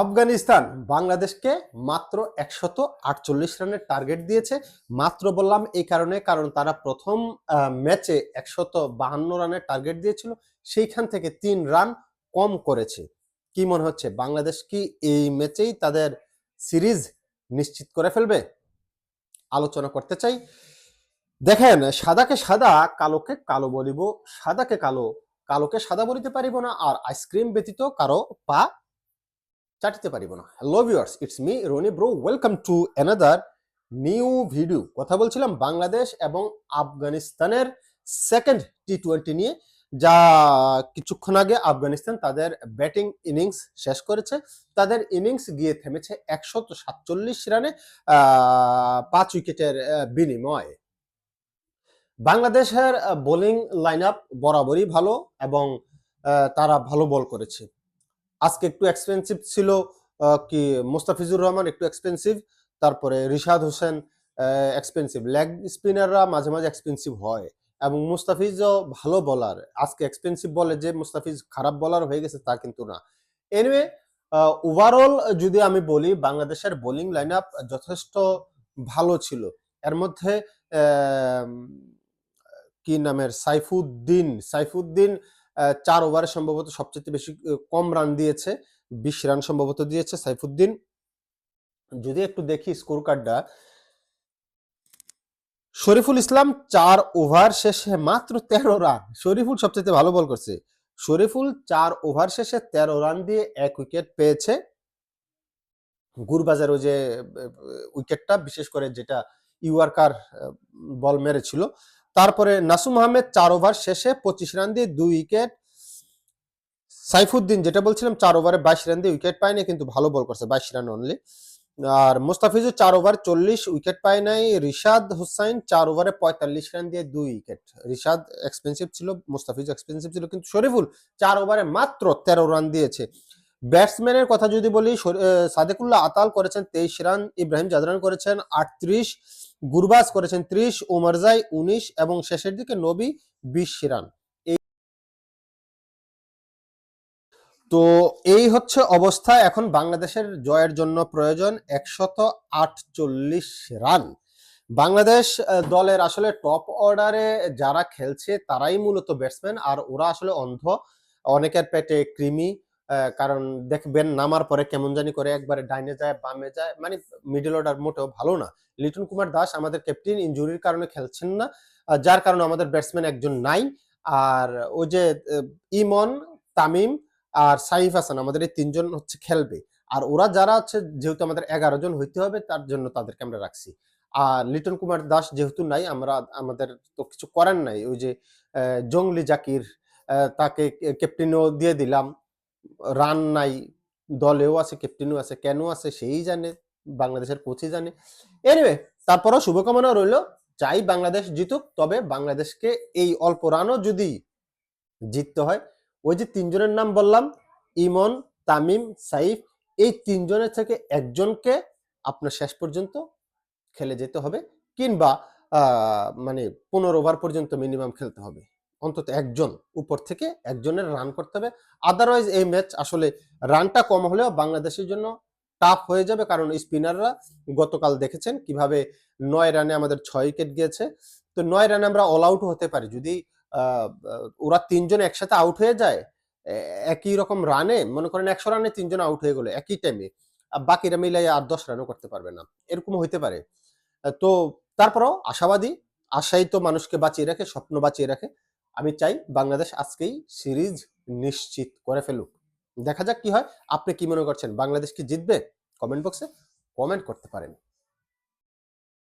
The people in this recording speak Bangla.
আফগানিস্তান বাংলাদেশকে মাত্র একশত আটচল্লিশ রানের টার্গেট দিয়েছে। মাত্র বললাম এই কারণে কারণ তারা প্রথম ম্যাচে একশত বাহান্ন রানের টার্গেট দিয়েছিল। সেইখান থেকে তিন রান কম করেছে। কি মনে হচ্ছে? বাংলাদেশ কি এই ম্যাচেই তাদের সিরিজ নিশ্চিত করে ফেলবে? আলোচনা করতে চাই। দেখেন, সাদাকে সাদা, কালোকে কালো বলিব। সাদাকে কালো, কালোকে সাদা বলিতে পারিব না। আর আইসক্রিম ব্যতীত কারও পা চাটিতে পারিব না। Hello viewers it's me Roni bro welcome to another new video কথা বলছিলাম বাংলাদেশ এবং আফগানিস্তানের সেকেন্ড টি টোয়েন্টি নিয়ে। যা কিছুক্ষণ আগে আফগানিস্তান তাদের ব্যাটিং ইনিংস শেষ করেছে। তাদের ইনিংস গিয়ে থেমেছে একশত সাতচল্লিশ রানে পাঁচ উইকেটের বিনিময়ে। বাংলাদেশের বোলিং লাইন আপ বরাবরই ভালো এবং তারা ভালো বল করেছে। আজকে একটু এক্সপেন্সিভ ছিল কি মুস্তাফিজুর রহমান একটু এক্সপেন্সিভ তারপরে রিশাদ হোসেন এক্সপেন্সিভ লেগ স্পিনাররা মাঝে মাঝে এক্সপেন্সিভ হয় এবং মুস্তাফিজও ভালো বলার আজকে এক্সপেন্সিভ বলে যে মুস্তাফিজ খারাপ বলার হয়ে গেছে তা কিন্তু না। এনিওয়ে ওভারঅল যদি আমি বলি, বাংলাদেশের বোলিং লাইন আপ যথেষ্ট ভালো ছিল। এর মধ্যে কি নামের? সাইফুদ্দিন। সাইফুদ্দিন চার ওভারে সম্ভবত সবচেয়ে বেশি কম রান দিয়েছে, বিশ রান সম্ভবত দিয়েছে সাইফুদ্দিন। যদি একটু দেখি স্কোর কার্ডটা শরীফুল ইসলাম চার ওভার শেষে মাত্র তেরো রান শরীফুল সবচেয়ে ভালো বল করছে। শরীফুল চার ওভার শেষে তেরো রান দিয়ে এক উইকেট পেয়েছে। গুরবাজার ওই যে উইকেটটা, বিশেষ করে যেটা ইউয়ার্কার বল মেরেছিল তারপরে নাসুম আহমেদ চার ওভার শেষে পঁচিশ রান দিয়ে দুই উইকেট। সাইফুদ্দিন যেটা বলছিলাম, চার ওভারে বাইশ রান দিয়ে উইকেট পায়নি, কিন্তু ভালো বল করছে, বাইশ রান অনলি আর মুস্তাফিজুর চার ওভার চল্লিশ উইকেট পায় নাই। রিশাদ হুসাইন চার ওভারে পঁয়তাল্লিশ রান দিয়ে দুই উইকেট। রিশাদ এক্সপেন্সিভ ছিল, মুস্তাফিজ এক্সপেন্সিভ ছিল, কিন্তু শরীফুল চার ওভারে মাত্র তেরো রান দিয়েছে। ব্যাটসম্যানের কথা যদি বলি সাদেকুল্লাহ আতাল করেছেন তেইশ রান, ইব্রাহিম জাদরান করেছেন আটত্রিশ, গুরবাজ করেছেন ত্রিশ ওমরজাই উনিশ এবং শেষের দিকে নবী বিশ রান। তো এই হচ্ছে অবস্থা। এখন বাংলাদেশের জয়ের জন্য প্রয়োজন একশত আটচল্লিশ রান। বাংলাদেশ দলের আসলে টপ অর্ডারে যারা খেলছে তারাই মূলত ব্যাটসম্যান, আর ওরা আসলে অন্ধ, অনেকের পেটে কৃমি। কারণ দেখবেন নামার পরে কেমন জানি করে একবারে ডাইনে যায়, বামে যায় মানে মিডল অর্ডার মোটেও ভালো না। লিটন কুমার দাস আমাদের ক্যাপ্টেন ইঞ্জুরির কারণে খেলছেন না যার কারণে আমাদের ব্যাটসম্যান একজন নাই। আর ওই যে ইমন, তামিম আর সাইফ হাসান আমাদের এই তিনজন হচ্ছে খেলবে। আর ওরা যারা আছে, যেহেতু আমাদের এগারো জন হইতে হবে, তার জন্য তাদেরকে আমরা রাখছি। আর লিটন কুমার দাস যেহেতু নাই, আমরা, আমাদের তো কিছু করার নাই। ওই যে জংলি জাকির তাকে ক্যাপ্টেনও দিয়ে দিলাম। রান নাই, দলেও আছে ক্যাপ্টেনও আছে কেন আছে, সেই জানে, বাংলাদেশের কোচই জানে। এনিওয়ে তারপরও শুভকামনা রইল, চাই বাংলাদেশ জিতুক, তবে বাংলাদেশকে এই অল্প রানও যদি জিততে হয়, ওই যে তিনজনের নাম বললাম, ইমন, তামিম, সাইফ, এই তিনজনের থেকে একজনকে আপনার শেষ পর্যন্ত খেলে যেতে হবে, কিংবা মানে পনেরো ওভার পর্যন্ত মিনিমাম খেলতে হবে। অন্তত একজন উপর থেকে একজনের রান করতে হবে। আদারওয়াইজ এই ম্যাচ আসলে রানটা কম হলেও বাংলাদেশের জন্য টাফ হয়ে যাবে, কারণ স্পিনাররা গতকাল দেখেছেন কীভাবে নয় রানে আমাদের ছয় উইকেট গিয়েছে। তো নয় রানে আমরা অল আউট হতে পারি। যদি ওরা তিনজন একসাথে আউট হয়ে যায় একই রকম রানে মনে করেন একশো রানে তিনজন আউট হয়ে গেলো একই টাইমে বাকিরা মিলাই আর দশ রানও করতে পারবে না। এরকম হইতে পারে। তো, তারপরও আশাবাদী আশাই তো মানুষকে বাঁচিয়ে রাখে, স্বপ্ন বাঁচিয়ে রাখে। আমি চাই বাংলাদেশ আজকেই সিরিজ নিশ্চিত করে ফেলুক। দেখা যাক কি হয়। আপনি কি মনে করছেন? বাংলাদেশ কি জিতবে? কমেন্ট বক্সে কমেন্ট করতে পারেন।